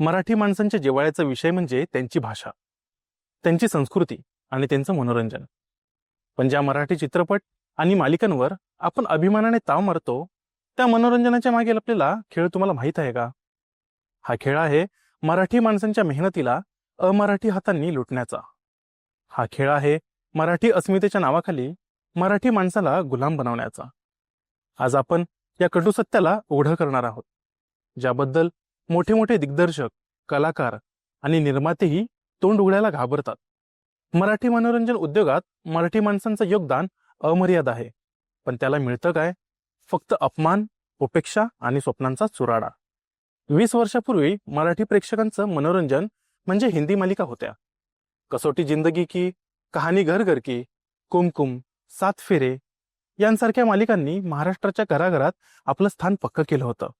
मराठी माणसांच्या जिवाळ्याचा विषय म्हणजे त्यांची भाषा. त्यांची संस्कृती आणि त्यांचं मनोरंजन. पण ज्या मराठी चित्रपट आणि मालिकांवर आपण अभिमानाने ताव मारतो त्या मनोरंजनाच्या मागे आपल्याला खेळ तुम्हाला माहीत आहे का? हा खेळ आहे मराठी माणसांच्या मेहनतीला अमराठी हातांनी लुटण्याचा. हा खेळ आहे मराठी अस्मितेच्या नावाखाली मराठी माणसाला गुलाम बनवण्याचा. आज आपण या कटुसत्याला उघडं करणार आहोत. ज्याबद्दल मोठे मोठे दिग्दर्शक कलाकार आणि निर्मातेही तोंड उघडायला घाबरतात. मराठी मनोरंजन उद्योगात मराठी माणसांचं योगदान अमर्याद आहे. पण त्याला मिळतं काय? फक्त अपमान उपेक्षा आणि स्वप्नांचा चुराडा. वीस वर्षापूर्वी मराठी प्रेक्षकांचं मनोरंजन म्हणजे हिंदी मालिका होत्या. कसोटी जिंदगी की कहाणी घर घर की कुमकुम सात फेरे यांसारख्या मालिकांनी महाराष्ट्राच्या घराघरात आपलं स्थान पक्क केलं होतं.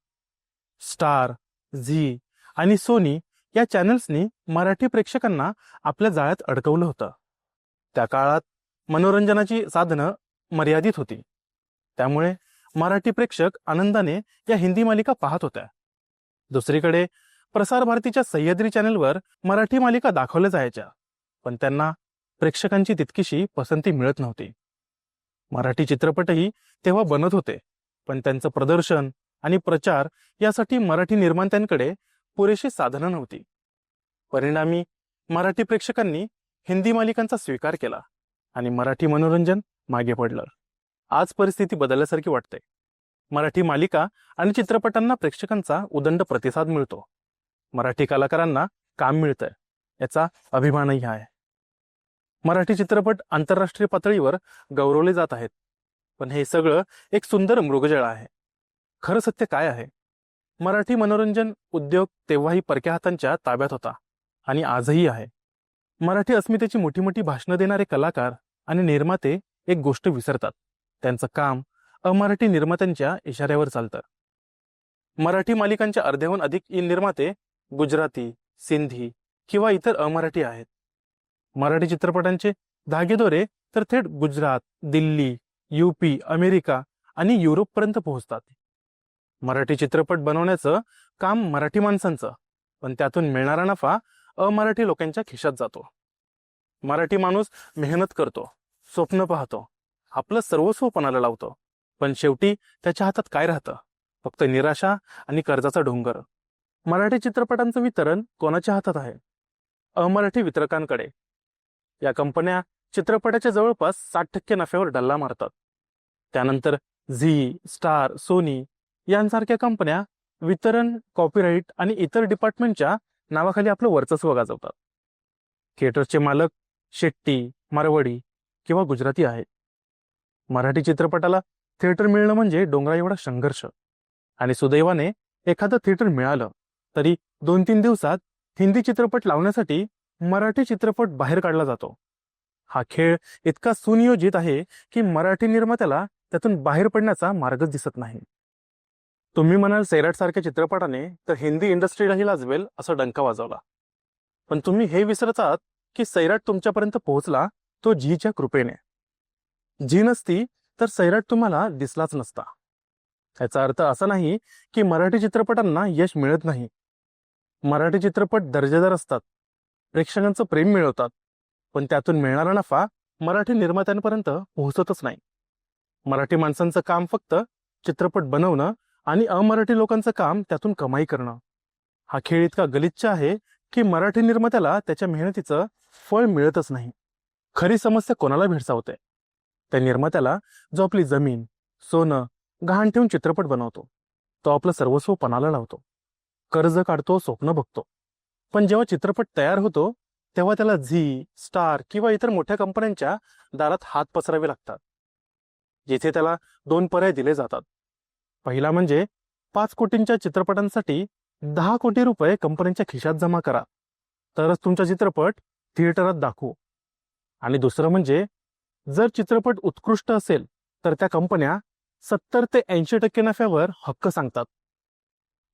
स्टार झी आणि सोनी या चॅनल्सनी मराठी प्रेक्षकांना आपल्या जाळ्यात अडकवलं होतं. त्या काळात मनोरंजनाची साधनं मर्यादित होती. त्यामुळे मराठी प्रेक्षक आनंदाने या हिंदी मालिका पाहत होत्या. दुसरीकडे प्रसार भारतीच्या सह्याद्री चॅनलवर मराठी मालिका दाखवल्या जायच्या पण त्यांना प्रेक्षकांची तितकीशी पसंती मिळत नव्हती. मराठी चित्रपटही तेव्हा बनत होते पण त्यांचं प्रदर्शन आणि प्रचार यासाठी मराठी निर्मात्यांकडे पुरेशी साधनं नव्हती. परिणामी मराठी प्रेक्षकांनी हिंदी मालिकांचा स्वीकार केला आणि मराठी मनोरंजन मागे पडलं. आज परिस्थिती बदलल्यासारखी वाटते. मराठी मालिका आणि चित्रपटांना प्रेक्षकांचा उदंड प्रतिसाद मिळतो. मराठी कलाकारांना काम मिळतंय याचा अभिमानही आहे. मराठी चित्रपट आंतरराष्ट्रीय पातळीवर गौरवले जात आहेत. पण हे सगळं एक सुंदर मृगजळ आहे. खरं सत्य काय आहे? मराठी मनोरंजन उद्योग तेव्हाही परक्या हातांच्या ताब्यात होता आणि आजही आहे. मराठी अस्मितेची मोठी मोठी भाषणं देणारे कलाकार आणि निर्माते एक गोष्ट विसरतात. त्यांचं काम अमराठी निर्मात्यांच्या इशाऱ्यावर चालतं. मराठी मालिकांच्या अर्ध्याहून अधिक निर्माते गुजराती सिंधी किंवा इतर अमराठी आहेत. मराठी चित्रपटांचे धागेदोरे तर थेट गुजरात दिल्ली युपी अमेरिका आणि युरोपपर्यंत पोहोचतात. मराठी चित्रपट बनवण्याचं काम मराठी माणसांचं. पण त्यातून मिळणारा नफा अमराठी लोकांच्या खिशात जातो. मराठी माणूस मेहनत करतो स्वप्न पाहतो आपलं सर्वस्व पणाला लावतो. पण शेवटी त्याच्या हातात काय राहतं? फक्त निराशा आणि कर्जाचा डोंगर. मराठी चित्रपटांचं वितरण कोणाच्या हातात आहे? अमराठी वितरकांकडे. या कंपन्या चित्रपटाच्या जवळपास साठ टक्के नफ्यावर डल्ला मारतात. त्यानंतर झी स्टार सोनी यांसारख्या कंपन्या वितरण कॉपीराईट आणि इतर डिपार्टमेंटच्या नावाखाली आपलं वर्चस्व गाजवतात. थिएटरचे मालक शेट्टी मारवाडी किंवा गुजराती आहेत. मराठी चित्रपटाला थिएटर मिळणं म्हणजे डोंगरा एवढा संघर्ष. आणि सुदैवाने एखादं थिएटर मिळालं तरी दोन तीन दिवसात हिंदी चित्रपट लावण्यासाठी मराठी चित्रपट बाहेर काढला जातो. हा खेळ इतका सुनियोजित आहे की मराठी निर्मात्याला त्यातून बाहेर पडण्याचा मार्गच दिसत नाही. तुम्ही म्हणाल सैराट सारख्या चित्रपटाने तर हिंदी इंडस्ट्रीलाही लाजवेल असा डंका वाजवला. पण तुम्ही हे विसरत आहात की सैराट तुमच्यापर्यंत पोहोचला तो झीच्या कृपेने. झी नसती तर सैराट तुम्हाला दिसलाच नसता. याचा अर्थ असा नाही की मराठी चित्रपटांना यश मिळत नाही. मराठी चित्रपट दर्जेदार असतात. प्रेक्षकांचं प्रेम मिळवतात. पण त्यातून मिळणारा नफा मराठी निर्मात्यांपर्यंत पोहोचतच नाही. मराठी माणसांचं काम फक्त चित्रपट बनवणं आणि अमराठी लोकांचं काम त्यातून कमाई करणं. हा खेळ इतका गलिच्छ आहे की मराठी निर्मात्याला त्याच्या मेहनतीचं फळ मिळतच नाही. खरी समस्या कोणाला भेडसावते? त्या निर्मात्याला जो आपली जमीन सोनं गहाण ठेवून चित्रपट बनवतो तो आपलं सर्वस्व पणाला लावतो. कर्ज काढतो स्वप्न बघतो. पण जेव्हा चित्रपट तयार होतो तेव्हा त्याला झी स्टार किंवा इतर मोठ्या कंपन्यांच्या दारात हात पसरावे लागतात. जिथे त्याला दोन पर्याय दिले जातात. पहिला म्हणजे पाच कोटींच्या चित्रपटांसाठी दहा कोटी रुपये कंपन्यांच्या खिशात जमा करा. तरच तुमचा चित्रपट थिएटरात दाखवू. आणि दुसरं म्हणजे जर चित्रपट उत्कृष्ट असेल तर त्या कंपन्या सत्तर ते ऐंशी टक्के नफ्यावर हक्क सांगतात.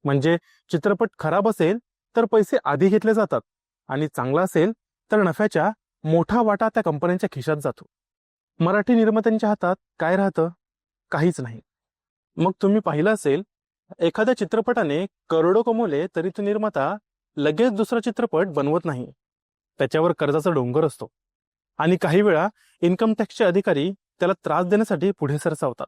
म्हणजे चित्रपट खराब असेल तर पैसे आधी घेतले जातात. आणि चांगला असेल तर नफ्याच्या मोठा वाटा त्या कंपन्यांच्या खिशात जातो. मराठी निर्मात्यांच्या हातात काय राहतं? काहीच नाही. मग तुम्ही पाहिलं असेल एखाद्या चित्रपटाने करोडो कमवले तरी तो निर्माता लगेच दुसरा चित्रपट बनवत नाही. त्याच्यावर कर्जाचा डोंगर असतो. आणि काही वेळा इन्कम टॅक्सचे अधिकारी त्याला त्रास देण्यासाठी पुढे सरसावतात.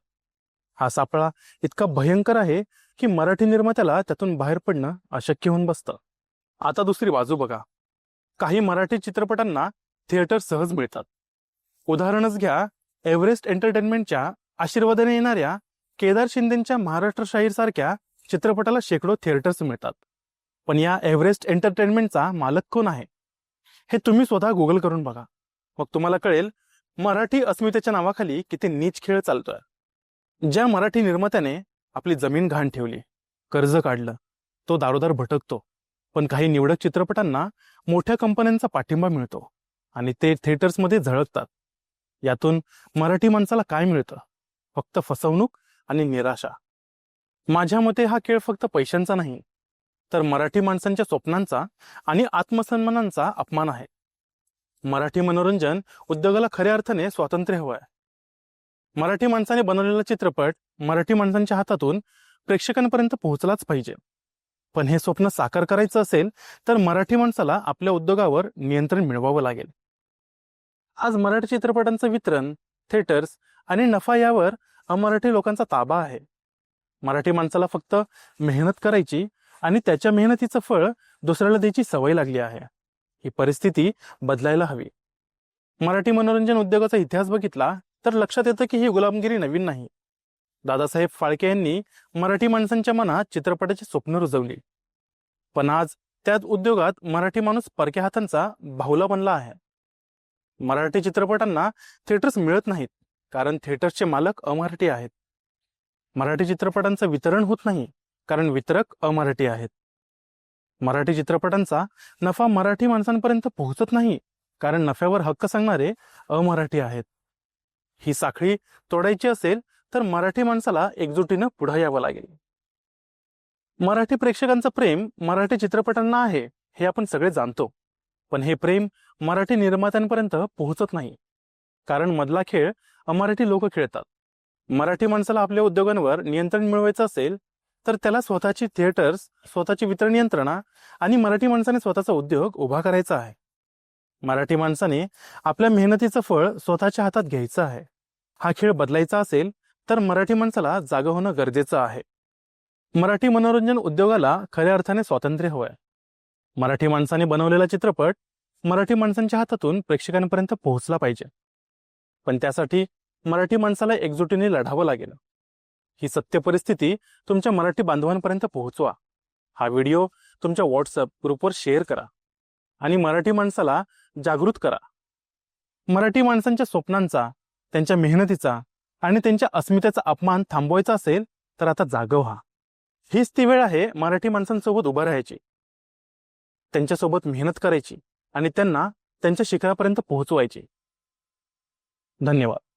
हा सापळा इतका भयंकर आहे की मराठी निर्मात्याला त्यातून बाहेर पडणं अशक्य होऊन बसतं. आता दुसरी बाजू बघा. काही मराठी चित्रपटांना थिएटर सहज मिळतात. उदाहरणच घ्या एव्हरेस्ट एंटरटेनमेंटच्या आशीर्वादाने येणाऱ्या केदार शिंदेच्या महाराष्ट्र शाहीर सारख्या चित्रपटाला शेकडो थिएटर्स मिळतात. पण या एव्हरेस्ट एंटरटेनमेंटचा मालक कोण आहे? हे तुम्ही स्वतः गुगल करून बघा. मग तुम्हाला कळेल मराठी अस्मितेच्या नावाखाली किती नीच खेळ चालतोय. ज्या मराठी निर्मात्याने आपली जमीन घाण ठेवली कर्ज काढलं तो दारोदार भटकतो. पण काही निवडक चित्रपटांना मोठ्या कंपन्यांचा पाठिंबा मिळतो आणि ते थिएटर्समध्ये झळकतात. यातून मराठी माणसाला काय मिळतं? फक्त फसवणूक आणि निराशा. माझ्या मते हा खेळ फक्त पैशांचा नाही तर मराठी माणसांच्या स्वप्नांचा आणि आत्मसन्मानांचा अपमान आहे. मराठी मनोरंजन उद्योगाला खऱ्या अर्थाने स्वातंत्र्य हवं आहे. मराठी माणसाने बनवलेला चित्रपट मराठी माणसांच्या हातातून प्रेक्षकांपर्यंत पोहोचलाच पाहिजे. पण हे स्वप्न साकार करायचं असेल तर मराठी माणसाला आपल्या उद्योगावर नियंत्रण मिळवावं लागेल. आज मराठी चित्रपटांचं वितरण थिएटर्स आणि नफा यावर अमराठी लोकांचा ताबा आहे. मराठी माणसाला फक्त मेहनत करायची आणि त्याच्या मेहनतीचं फळ दुसऱ्याला द्यायची सवय लागली आहे. ही परिस्थिती बदलायला हवी. मराठी मनोरंजन उद्योगाचा इतिहास बघितला तर लक्षात येतं की ही गुलामगिरी नवीन नाही. दादासाहेब फाळके यांनी मराठी माणसांच्या मनात चित्रपटाची स्वप्न रुजवली. पण आज त्याच उद्योगात मराठी माणूस परक्या हातांचा बाहुला बनला आहे. मराठी चित्रपटांना थिएटर्स मिळत नाहीत. कारण थिएटर्सचे मालक अमराठी आहेत. मराठी चित्रपटांचं वितरण होत नाही कारण वितरक अमराठी आहेत. मराठी चित्रपटांचा नफा मराठी माणसांपर्यंत पोहोचत नाही कारण नफ्यावर हक्क सांगणारे अमराठी आहेत. ही साखळी तोडायची असेल तर मराठी माणसाला एकजुटीनं पुढे यावं लागेल. मराठी प्रेक्षकांचं प्रेम मराठी चित्रपटांना आहे हे आपण सगळे जाणतो. पण हे प्रेम मराठी निर्मात्यांपर्यंत पोहोचत नाही. कारण मधला खेळ अमराठी लोक खेळतात. मराठी माणसाला आपल्या उद्योगांवर नियंत्रण मिळवायचं असेल तर त्याला स्वतःची थिएटर्स स्वतःची वितरण यंत्रणा आणि मराठी माणसाने स्वतःचा उद्योग उभा करायचा आहे. मराठी माणसाने आपल्या मेहनतीचं फळ स्वतःच्या हातात घ्यायचं आहे. हा खेळ बदलायचा असेल तर मराठी माणसाला जागं होणं गरजेचं आहे. मराठी मनोरंजन उद्योगाला खऱ्या अर्थाने स्वातंत्र्य हवंय. मराठी माणसाने बनवलेला चित्रपट मराठी माणसांच्या हातातून प्रेक्षकांपर्यंत पोहोचला पाहिजे. पण त्यासाठी मराठी माणसाला एकजुटीने लढावं लागेल. ही सत्य परिस्थिती तुमच्या मराठी बांधवांपर्यंत पोहोचवा. हा व्हिडिओ तुमच्या व्हॉट्सअप ग्रुपवर शेअर करा आणि मराठी माणसाला जागृत करा. मराठी माणसांच्या स्वप्नांचा त्यांच्या मेहनतीचा आणि त्यांच्या अस्मितेचा अपमान थांबवायचा असेल तर आता जागव व्हा हीच ती वेळ आहे मराठी माणसांसोबत उभं राहायची. त्यांच्यासोबत मेहनत करायची आणि त्यांना त्यांच्या शिखरापर्यंत पोहोचवायची. धन्यवाद.